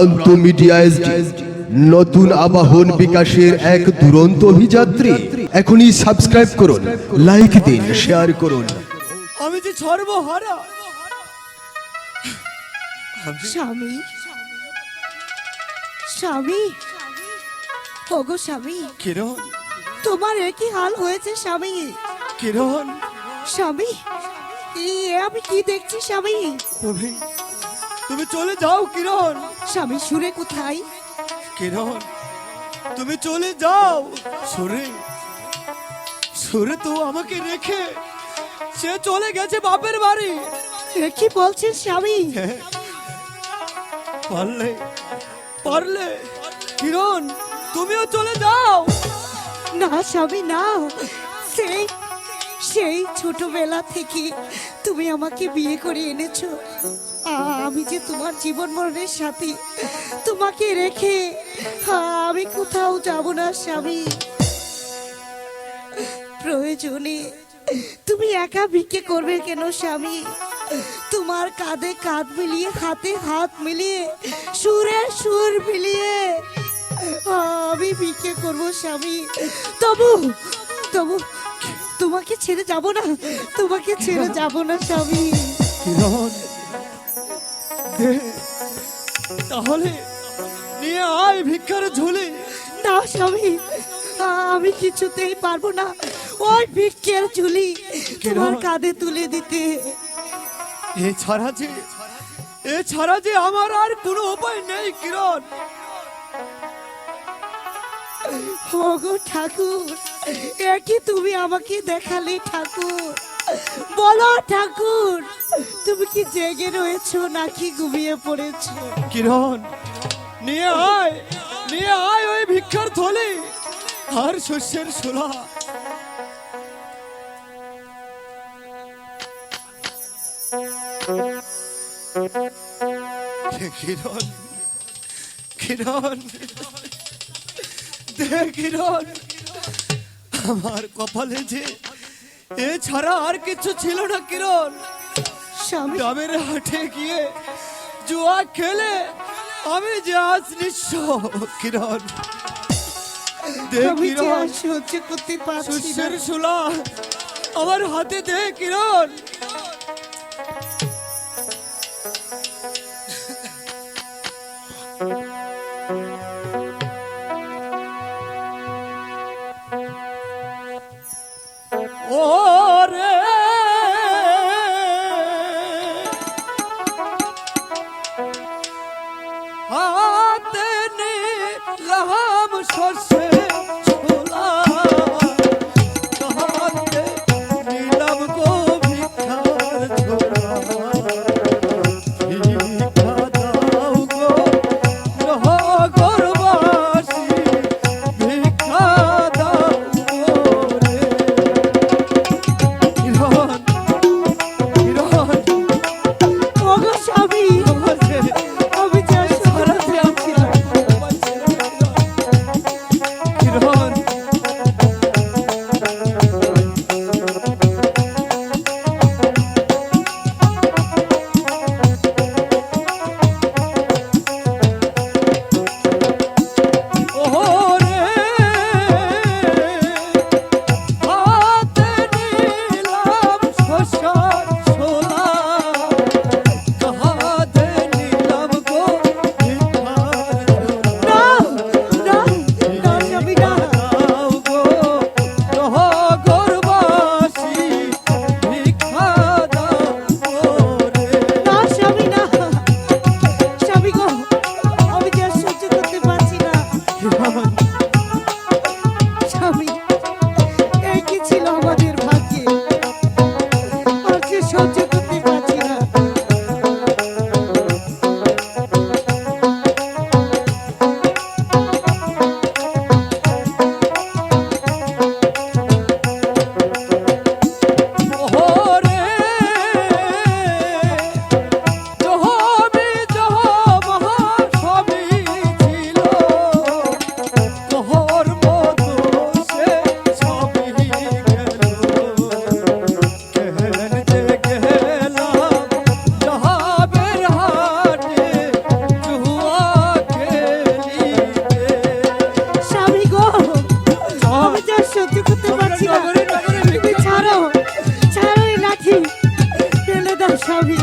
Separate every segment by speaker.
Speaker 1: প্রান্ত media SD নতুন আবাহন বিকাশের এক দুরন্ত অভিযাত্রী। এখনই সাবস্ক্রাইব করুন লাইক দিন শেয়ার করুন।
Speaker 2: আমি যে সর্বহারা।
Speaker 3: স্বামী। স্বামী। ওগো স্বামী।
Speaker 2: কিরণ।
Speaker 3: তোমার একই হাল হয়েছে স্বামী।
Speaker 2: কিরণ।
Speaker 3: স্বামী আমি কি দেখছি স্বামী?
Speaker 2: তুমি তুমি চলে যাও কিরণ।
Speaker 3: স্বামী সুরে কোথায়?
Speaker 2: কিরণ তুমি চলে যাও। সুরে সুরে তো আমাকে রেখে সে চলে গেছে বাপের বাড়ি।
Speaker 3: এ কি বলছেন স্বামী?
Speaker 2: হ্যাঁ। পারলে পারলে কিরণ তুমিও চলে যাও।
Speaker 3: না স্বামী না। সেই সেই ছোটবেলা থেকে তুমি আমাকে বিয়ে করে এনেছো। আমি যে তোমার জীবন মরণের সাথে, তোমাকে রেখে আমি কোথাও যাব না, স্বামী। প্রয়োজনে তুমি একা ভিক্ষে করবে কেন, স্বামী? তোমার কাঁধে কাঁধ মিলিয়ে, হাতে হাত মিলিয়ে, সুরে সুর মিলিয়ে আমি ভিক্ষে করব, স্বামী। তবু তবু, তোমাকে ছেড়ে যাব না, তোমাকে ছেড়ে যাব না, স্বামী।
Speaker 2: দে, তাহলে নিয়ে আয় ভিক্ষার ঝুলি।
Speaker 3: না স্বামী আমি কিছুতেই পারব না। ওই ভিক্ষের ঝুলি তোমার কাঁধে তুলে দিতে।
Speaker 2: এছাড়া যে এছাড়া যে আমার আর কোনো উপায় নেই কিরণ।
Speaker 3: ওগো ঠাকুর একই তুমি আমাকে দেখালে ঠাকুর? বলো ঠাকুর, তুমি কি জেগে রয়েছো নাকি ঘুমিয়ে পড়েছো?
Speaker 2: কিরণ, নিয়ে আয় নিয়ে আয় ওই ভিক্ষার থলি আর শস্যের শোলা কিরণ কিরণ কিরণ, আমার কপালে যে এছাড়া আর কিছু ছিল না কিরণ।
Speaker 3: স্বামী।
Speaker 2: গ্রামের হাটে গিয়ে জুয়া খেলে আমি যে আজ নিঃস্ব কিরণ। আমার হাতে দে কিরণ। শস্যে সাবি ফেলে দাও সাবি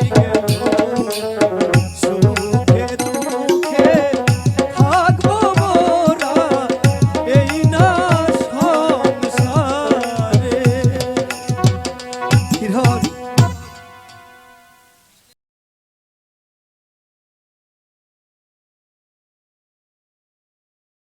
Speaker 4: take care.